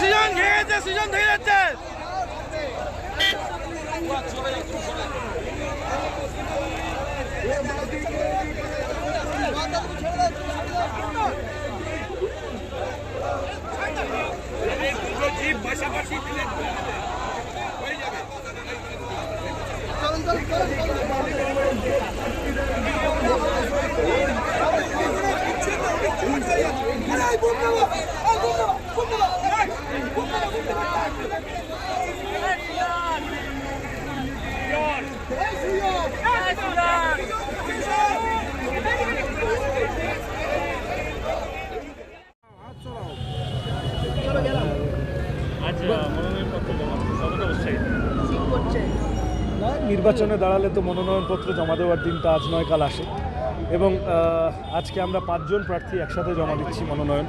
সুজন ভেঙে যাচ্ছে সুজন যাচ্ছে। আজ মনোনয়নপত্র না, নির্বাচনে দাঁড়ালে তো মনোনয়নপত্র জমা দেওয়ার দিনটা আজ নয়, কাল আসে। এবং আজকে আমরা পাঁচজন প্রার্থী একসাথে জমা দিচ্ছি মনোনয়ন।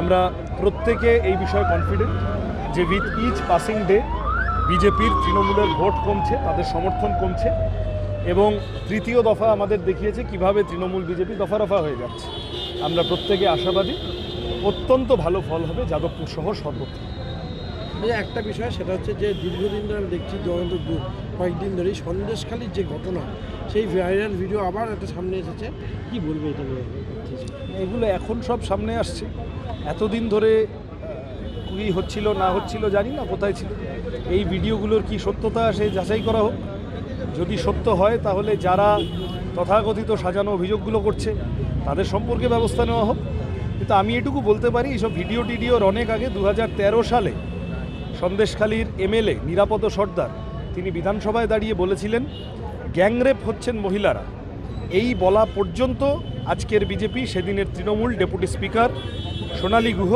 আমরা প্রত্যেকে এই বিষয়ে কনফিডেন্ট যে উইথ ইচ পাসিং ডে বিজেপির তৃণমূলের ভোট কমছে, তাদের সমর্থন কমছে, এবং তৃতীয় দফা আমাদের দেখিয়েছে কীভাবে তৃণমূল বিজেপি দফা রফা হয়ে যাচ্ছে। আমরা প্রত্যেকে আশাবাদী, অত্যন্ত ভালো ফল হবে যাদবপুর সহ সর্বত্র। এই একটা বিষয়, সেটা হচ্ছে যে দীর্ঘদিন ধরে আমি দেখছি দু- কয়েকদিন ধরেই সন্দেশখালির যে ঘটনা, সেই ভাইরাল ভিডিও আবার একটা সামনে এসেছে। কি বলব এটা নিয়ে? এগুলো এখন সব সামনে আসছে। এতদিন ধরে কী হচ্ছিল, না হচ্ছিল জানি না, কোথায় ছিল। এই ভিডিওগুলোর কি সত্যতা সে যাচাই করা হোক। যদি সত্য হয়, তাহলে যারা তথাকথিত সাজানো অভিযোগগুলো করছে, তাদের সম্পর্কে ব্যবস্থা নেওয়া হোক। কিন্তু আমি এটুকু বলতে পারি, এইসব ভিডিও টিডিওর অনেক আগে দু হাজার তেরো সালে সন্দেশখালীর এমএলএ নিরাপদ সর্দার। তিনি বিধানসভায় দাঁড়িয়ে বলেছিলেন, গ্যাংরেপ হচ্ছেন মহিলারা। এই বলা পর্যন্ত আজকের বিজেপি, সেদিনের তৃণমূল ডেপুটি স্পিকার সোনালী গুহ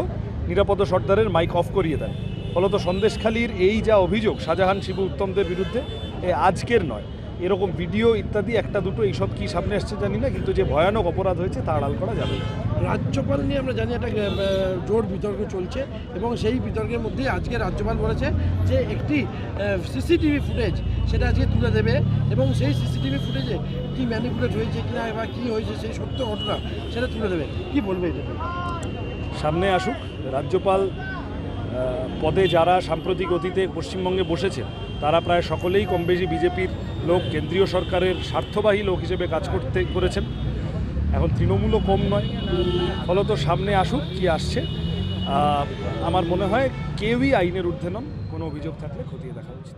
নিরাপদ সর্দারের মাইক অফ করিয়ে দেন। ফলত সন্দেশখালীর এই যা অভিযোগ, শাহজাহান শিবু উত্তমদের বিরুদ্ধে, এ আজকের নয়। এরকম ভিডিও ইত্যাদি একটা দুটো এইসব কি সামনে আসছে জানি না কিন্তু যে ভয়ানক অপরাধ হয়েছে তা আড়াল করা যাবে রাজ্যপাল নিয়ে আমরা জানি একটা জোর বিতর্ক চলছে এবং সেই বিতর্কের মধ্যেই আজকে রাজ্যপাল বলেছে যে একটি সিসিটিভি ফুটেজ সেটা আজকে তুলে দেবে এবং সেই সিসিটিভি ফুটেজে কি ম্যানিপুলেট হয়েছে কিনা বা কী হয়েছে সেই সত্য ঘটনা সেটা তুলে দেবে। কি বলবে এটা? সামনে আসুক রাজ্যপাল পদে যারা সাম্প্রতিক অতীতে পশ্চিমবঙ্গে বসেছে তারা প্রায় সকলেই কম বেশি বিজেপির লোক, কেন্দ্রীয় সরকারের স্বার্থবাহী লোক হিসেবে কাজ করতে করেছেন। এখন তৃণমূলও কম নয়। ফলত সামনে আসুক, কি আসছে আমার মনে হয় কেউই আইনের ঊর্ধ্বে নন। কোনো অভিযোগ থাকলে খতিয়ে দেখা উচিত।